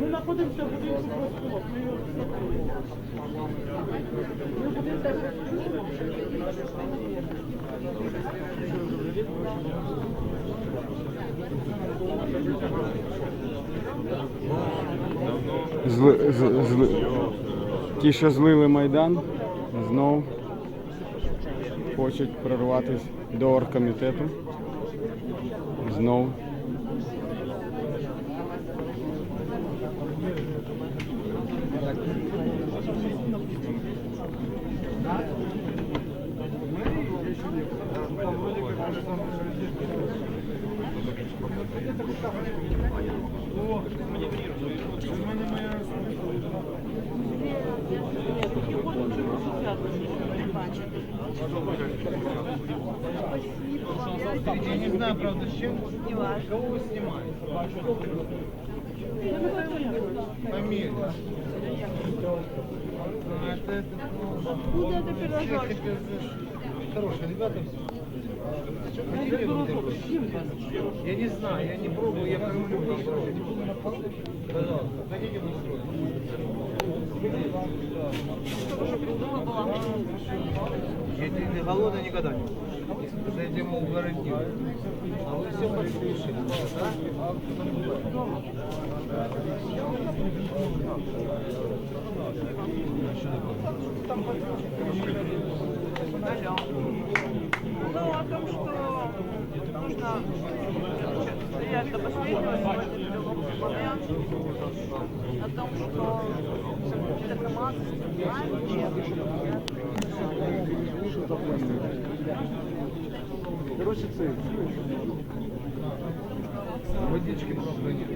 Ми знаходимося в будинку профспілок. Ми його знаходимо. Ми будинку Зли, з, зли, ті, що злили Майдан, знов хочуть прорватися до оргкомітету. Знов. Я не знаю, правда, с чем. Кого снимаете? Фамилия. А, это, это Хорошие ребята. Хотели бы вы? Я не знаю, я не пробовал, я кормлю Пожалуйста, хотите бы Я не, не голодный никогда не был. За этим мол гарантирую. А вы все послушали, да? Ну, стоять до последнего, о том, что информация Коротше, це. Водички просто нет.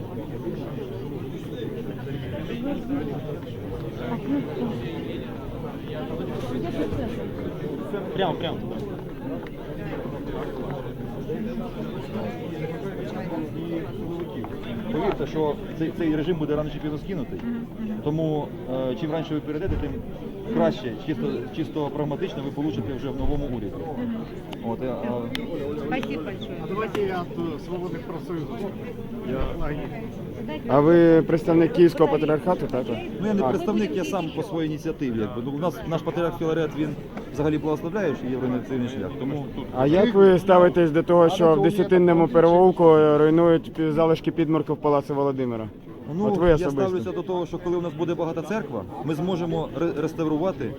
すいません。Прямо, прямо. Повірте, що цей, цей режим буде рано чи пізно скинутий. Тому е, чим раніше ви перейдете, тим краще, чисто, чисто прагматично ви получите вже в новому уряді. От, е, а, Давайте я от свободных профсоюзов. Я А ви представник Київського патріархату, так? Ну я не представник, я сам по своїй ініціативі. Якби. Ну, у нас наш патріарх Філарет він взагалі благословляючий євроінноваційний шлях. Тому тут А як ви ставитесь до того, що в десятинному переулку руйнують залишки підморку в Палаці Володимира? Ну, От ви я особисто. ставлюся до того, що коли у нас буде багата церква, ми зможемо ре- реставрувати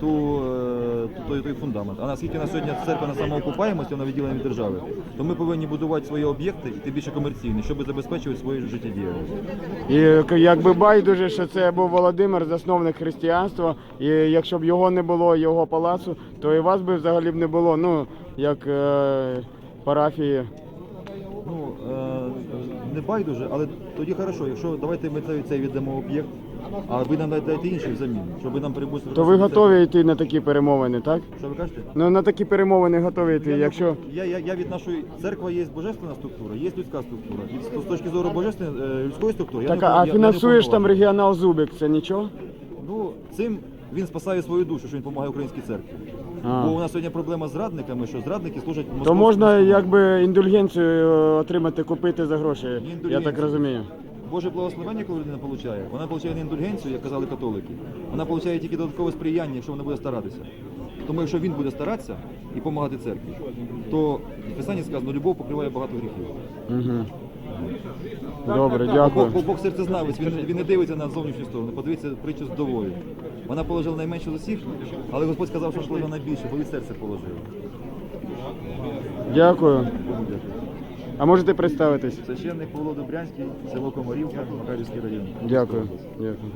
ту, е, ту- той, той фундамент. А наскільки на сьогодні церква на самоокупаємості, вона відділена від держави, то ми повинні будувати свої об'єкти, і тим більше комерційні, щоб забезпечувати свою життєдіяльність. І к- якби байдуже, що це був Володимир, засновник християнства, і якщо б його не було, його палацу, то і вас би взагалі б не було, ну, як е, парафії. Не байдуже, але тоді хорошо, якщо давайте ми цей, цей віддамо об'єкт, а ви нам дайте інший взамін, щоб ви нам прибусили. То ви готові йти на такі перемовини, так? Що ви кажете? Ну на такі перемовини готові йти, Я, якщо. я, я, я від нашої церкви є божественна структура, є людська структура. І з, з точки зору божественної е, людської структури, Так, я не а я- я не фінансуєш там регіонал Зубик, це нічого? Ну, цим він спасає свою душу, що він допомагає українській церкві. А. Бо у нас сьогодні проблема з зрадниками, що зрадники служать То можна якби індульгенцію е, отримати, купити за гроші, я так розумію. Боже благословення, коли людина получає, вона получає не індульгенцію, як казали католики. Вона получає тільки додаткове сприяння, якщо вона буде старатися. Тому якщо він буде старатися і допомагати церкві, то в Писанні сказано, любов покриває багато гріхів. Угу. Добре, дякую. Бо Бог серцезнавець, він, він не дивиться на зовнішню сторону. Подивіться притчу з доволі. Вона положила найменше з усіх, але Господь сказав, що положила найбільше, бо і серце положило. Дякую. А можете представитись? Священник Павло Добрянський, село Комарівка, Макарівський район. Дякую. Дякую.